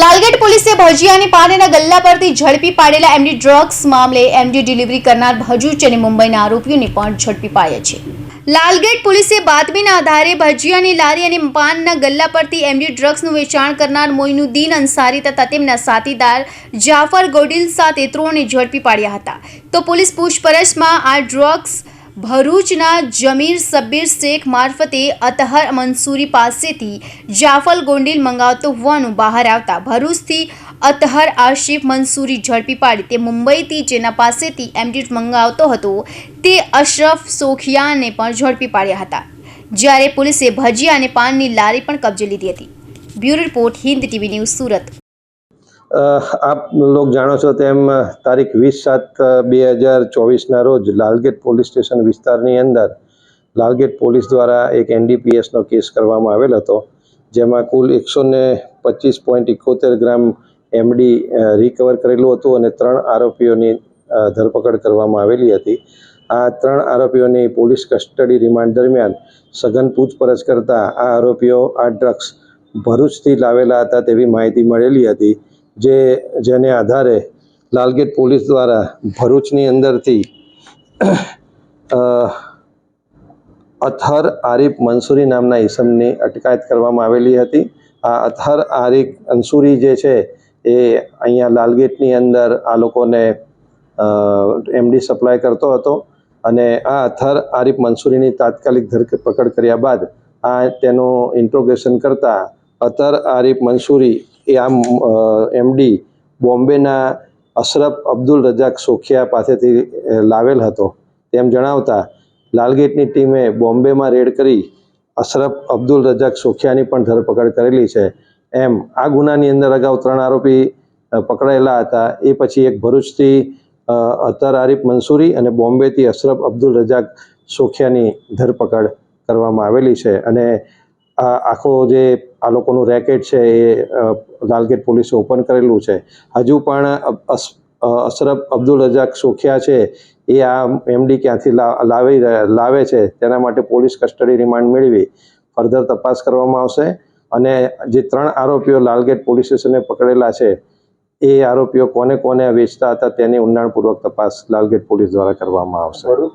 લાલગેટ પોલીસે ભજીયાની પાનેના ગલ્લા પરથી ઝડપી પાડેલા એમડી ડ્રગ્સ મામલે એમડી ડિલિવરી કરનાર ભરૂચ અને મુંબઈના આરોપીઓને પણ ઝડપી પાડ્યા છે. લાલગેટ પોલીસે બાતમીના આધારે ભજીયાની લારી અને પાનના ગલ્લા પરથી એમડી ડ્રગ્સનું વેચાણ કરનાર મોઇનુદ્દીન અંસારી તથા તેમના સાથીદાર જાફર ગોડિલ સાથે ત્રણને ઝડપી પાડ્યા હતા. તો પોલીસ પૂછપરછમાં આ ડ્રગ્સ ભરૂચના જમીર સબ્બીર શેખ મારફતે અતહર મંસૂરી પાસેથી જાફલ ગોંડીલ મંગાવતો હોવાનું બહાર આવતા ભરૂચથી અતહર આશિફ મંસૂરી ઝડપી પાડી તે મુંબઈથી જેના પાસેથી એમડી મંગાવતો હતો તે અશરફ સોખિયાને પણ ઝડપી પાડ્યા હતા. જ્યારે પોલીસે ભજીયા અને પાનની લારી પણ કબજે લીધી હતી. Bureau report Hind TV news Surat. આપ લોક જાણો છો તેમ તારીખ વીસ સાત બે હજાર ચોવીસના રોજ લાલગેટ પોલીસ સ્ટેશન વિસ્તારની અંદર લાલગેટ પોલીસ દ્વારા એક એનડીપીએસનો કેસ કરવામાં આવેલ હતો, જેમાં કુલ એકસો ને પચીસ પોઈન્ટ ઇકોતેર ગ્રામ એમડી રિકવર કરેલું હતું અને ત્રણ આરોપીઓની ધરપકડ કરવામાં આવેલી હતી. આ ત્રણ આરોપીઓની પોલીસ કસ્ટડી રિમાન્ડ દરમિયાન સઘન પૂછપરછ કરતા આ આરોપીઓ આ ડ્રગ્સ ભરૂચથી લાવેલા હતા તેવી માહિતી મળેલી હતી. જે જેને આધારે લાલગેટ પોલીસ દ્વારા ભરૂચની અંદરથી અથર આરિફ મંસૂરી નામના ઈસમની અટકાયત કરવામાં આવેલી હતી. આ અથર આરિફ અંસુરી જે છે, એ અહીંયા લાલગેટની અંદર આ લોકોને એમડી સપ્લાય કરતો હતો અને આ અથર આરિફ મંસૂરીની તાત્કાલિક ધરપકડ કર્યા બાદ આ તેનું ઇન્ટ્રોગેશન કરતા, અથર આરિફ મંસૂરી એ આમ એમડી બોમ્બેના અશરફ અબ્દુલ રજાક સોખિયા પાસેથી લાવેલ હતો. તેમ જણાવતા લાલગેટની ટીમે બોમ્બેમાં રેડ કરી અશરફ અબ્દુલ રજાક સોખિયાની પણ ધરપકડ કરેલી છે. એમ, આ ગુનાની અંદર અગાઉ ત્રણ આરોપી પકડાયેલા હતા. એ પછી એક ભરૂચથી અતર આરિફ મંસૂરી અને બોમ્બેથી અશરફ અબ્દુલ રજાક સોખિયાની ધરપકડ કરવામાં આવેલી છે. અને આખો જે આ લોકોનું રેકેટ છે એ લાલગેટ પોલીસે ઓપન કરેલું છે. હજુ પણ અશરફ અબ્દુલ રજાક સોખિયા છે. એ આ એમડી ક્યાંથી લાવી લાવે છે તેના માટે પોલીસ કસ્ટડી રિમાન્ડ મેળવી. ફર્ધર તપાસ કરવામાં આવશે. અને જે ત્રણ આરોપીઓ લાલગેટ પોલીસ સ્ટેશને પકડેલા છે, એ આરોપીઓ કોને કોને વેચતા હતા તેની ઊંડાણપૂર્વક તપાસ લાલગેટ પોલીસ દ્વારા કરવામાં આવશે.